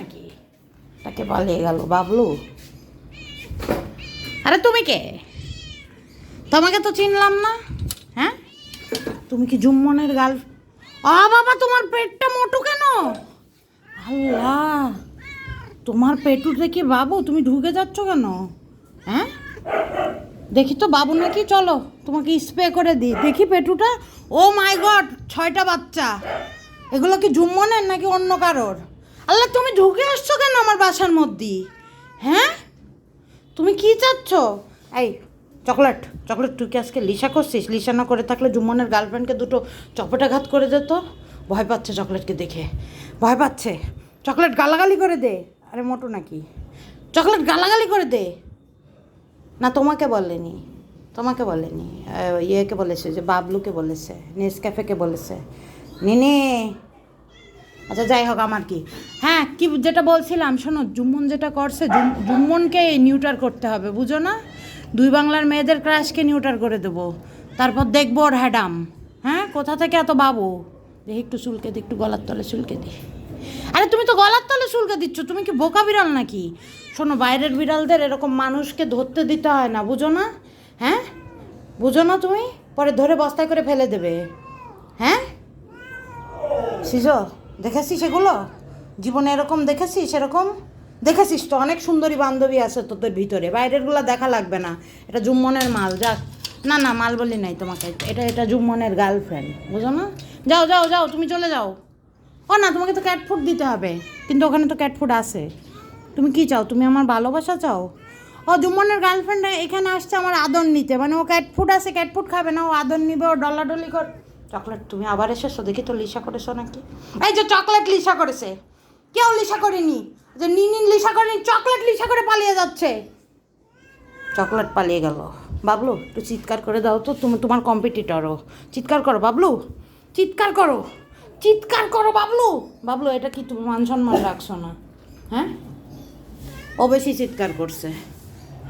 নাকি? তাকে পালিয়ে গেল, বাবলু। আরে তুমি কে? তোমাকে তো চিনলাম না। হ্যাঁ? তুমি কি জুম্মনের গাল আ বাবা, তোমার পেটটা মোটু কেন? আল্লাহ, তোমার পেটু দেখি বাবু, তুমি ঢুকে যাচ্ছ কেন? হ্যাঁ? দেখি তো বাবু নাকি, চলো, তোমাকে স্প্রে করে দিই। দেখি পেটুটা। ও মাই গড ছয়টা বাচ্চা। এগুলো কি জুম্মনের নাকি অন্য কারোর? আল্লাহ, তুমি ঢুকে আসছো কেন আমার বাসার মধ্যে? হ্যাঁ? তুমি কি চাচ্ছ? এই, চকলেট চকলেট তুই কি আজকে লিসা করছিস? লিসা না করে থাকলে জুম্মনের গার্লফ্রেন্ডকে দুটো চপেটাঘাত করে দিত ভয় পাচ্ছে চকলেটকে দেখে। ভয় পাচ্ছে। চকলেট গালাগালি করে দে। আরে মোটো নাকি? চকলেট গালাগালি করে দে। না, তোমাকে বলেনি। তোমাকে বলেনি। ইয়েকে বলেছে যে, বাবলুকে বলেছে, নেসক্যাফেকে বলেছে। নিনে আচ্ছা যাই হোক, আমার কি? হ্যাঁ কি যেটা বলছিলাম, শোনো, জুম্মন যেটা করছে, জুম- জুম্মনকে নিউটার করতে হবে, বুঝো না? দুই বাংলার মেয়েদের ক্রাশকে নিউটার করে দেবো। তারপর দেখব ওর হ্যাডাম। হ্যাঁ কোথা থেকে এত বাবু? দেখি একটু চুলকে দি, একটু গলার তলে চুলকে দি। আরে, তুমি তো গলার তলে চুলকে দিচ্ছ, তুমি কি বোকা বিড়াল নাকি? শোনো, বাইরের বিড়ালদের এরকম মানুষকে ধরতে দিতে হয় না, বুঝো না? হ্যাঁ? বুঝো না তুমি? পরে ধরে বস্তায় করে ফেলে দেবে। হ্যাঁ? সিজো দেখেছি এগুলো? জীবনে এরকম দেখেছিস? এরকম? দেখেছিস তো? অনেক সুন্দরী বান্ধবী আছে তোদের ভিতরে। বাইরেরগুলো দেখা লাগবে না। এটা জুম্মনের মাল, যাক। না না, মাল বলি নাই তোমাকে। এটা এটা জুম্মনের গার্লফ্রেন্ড বুঝো না? যাও যাও যাও, তুমি চলে যাও। ও না, তোমাকে তো ক্যাট ফুড দিতে হবে। কিন্তু ওখানে তো ক্যাট ফুড আছে। তুমি কি চাও? তুমি আমার ভালোবাসা চাও? ও, জুম্মনের গার্লফ্রেন্ড এখানে আসছে আমার আদর নিতে। মানে ও ক্যাট ফুড আছে ক্যাট ফুড খাবে না। ও আদর নিবে, ও ডলাডলি কর চকলেট, তুমি আবার এসেছ? দেখি তো লিসা করেছ নাকি? এই যে চকলেট লিসা করেছে। কেউ লিসা করেনি? যে নিনিন লিসা করেনি, চকলেট লিসা করে পালিয়ে যাচ্ছে। চকলেট পালিয়ে গেল। বাবলু, একটু চিৎকার করে দাও তো, তুমি তোমার কম্পিটিটরও চিৎকার করো, বাবলু। চিৎকার করো। চিৎকার করো, বাবলু। বাবলু, এটা কি তুমি মান সম্মান রাখছো না? হ্যাঁ? ও বেশি চিৎকার করছে।